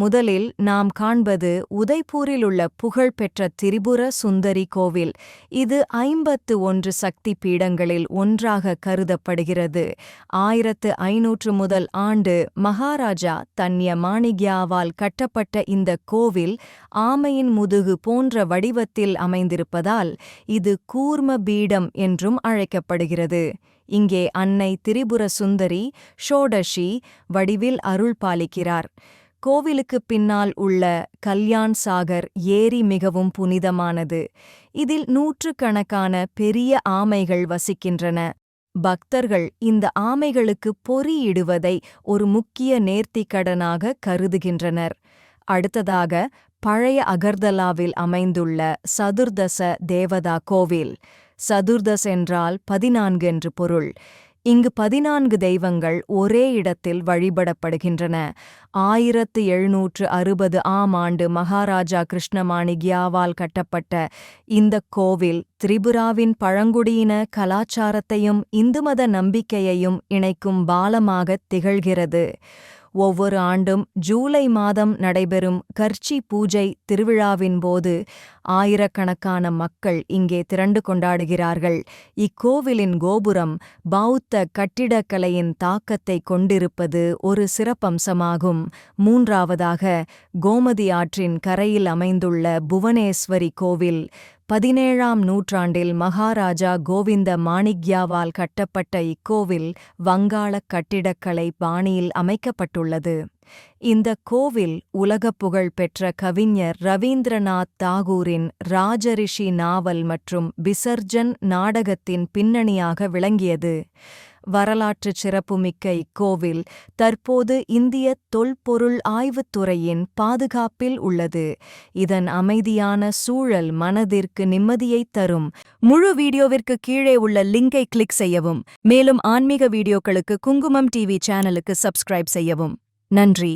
முதலில் நாம் காண்பது உதய்பூரில் உள்ள புகழ்பெற்ற திரிபுர சுந்தரி கோவில். இது ஐம்பத்து ஒன்று சக்தி பீடங்களில் ஒன்றாக கருதப்படுகிறது. ஆயிரத்து ஐநூற்று முதல் ஆண்டு மகாராஜா தன்ய மாணிக்யாவால் கட்டப்பட்ட இந்த கோவில் ஆமையின் முதுகு போன்ற வடிவத்தில் அமைந்திருப்பதால் இது கூர்ம பீடம் என்றும் அழைக்கப்படுகிறது. இங்கே அன்னை திரிபுர சுந்தரி ஷோடஷி வடிவில் அருள் பாலிக்கிறார். கோவிலுக்குப் பின்னால் உள்ள கல்யாண் சாகர் ஏரி மிகவும் புனிதமானது. இதில் நூற்றுக்கணக்கான பெரிய ஆமைகள் வசிக்கின்றன. பக்தர்கள் இந்த ஆமைகளுக்கு பொறியிடுவதை ஒரு முக்கிய நேர்த்திக்கடனாக கருதுகின்றனர். அடுத்ததாக பழைய அகர்தலாவில் அமைந்துள்ள சதுர்தச தேவதா கோவில். சதுர்தஸ் என்றால் பதினான்கு என்று பொருள். இங்கு பதினான்கு தெய்வங்கள் ஒரே இடத்தில் வழிபடப்படுகின்றன. ஆயிரத்து எழுநூற்று அறுபது ஆம் ஆண்டு மகாராஜா கிருஷ்ணமாணிக்யாவால் கட்டப்பட்ட இந்த கோவில் திரிபுராவின் பழங்குடியின கலாச்சாரத்தையும் இந்து மத நம்பிக்கையையும் இணைக்கும் பாலமாகத் திகழ்கிறது. ஒவ்வொரு ஆண்டும் ஜூலை மாதம் நடைபெறும் கர்ச்சி பூஜை திருவிழாவின் போது ஆயிரக்கணக்கான மக்கள் இங்கே திரண்டு கொண்டாடுகிறார்கள். இக்கோவிலின் கோபுரம் பௌத்த கட்டிடக்கலையின் தாக்கத்தை கொண்டிருப்பது ஒரு சிறப்பம்சமாகும். மூன்றாவதாக கோமதி ஆற்றின் கரையில் அமைந்துள்ள புவனேஸ்வரி கோவில் பதினேழாம் நூற்றாண்டில் மகாராஜா கோவிந்த மாணிக்யாவால் கட்டப்பட்ட இக்கோவில் வங்காளக் கட்டிடக்கலை பாணியில் அமைக்கப்பட்டுள்ளது. இந்த கோவில் உலகப்புகழ் பெற்ற கவிஞர் ரவீந்திரநாத் தாகூரின் ராஜரிஷி நாவல் மற்றும் விசர்ஜன் நாடகத்தின் பின்னணியாக விளங்கியது. வரலாற்றுச் சிறப்புமிக்க இக்கோவில் தற்போது இந்திய தொல்பொருள் ஆய்வுத்துறையின் பாதுகாப்பில் உள்ளது. இதன் அமைதியான சூழல் மனதிற்கு நிம்மதியைத் தரும். முழு வீடியோவிற்கு கீழே உள்ள லிங்கை கிளிக் செய்யவும். மேலும் ஆன்மீக வீடியோக்களுக்கு குங்குமம் டிவி சேனலுக்கு சப்ஸ்கிரைப் செய்யவும். நன்றி.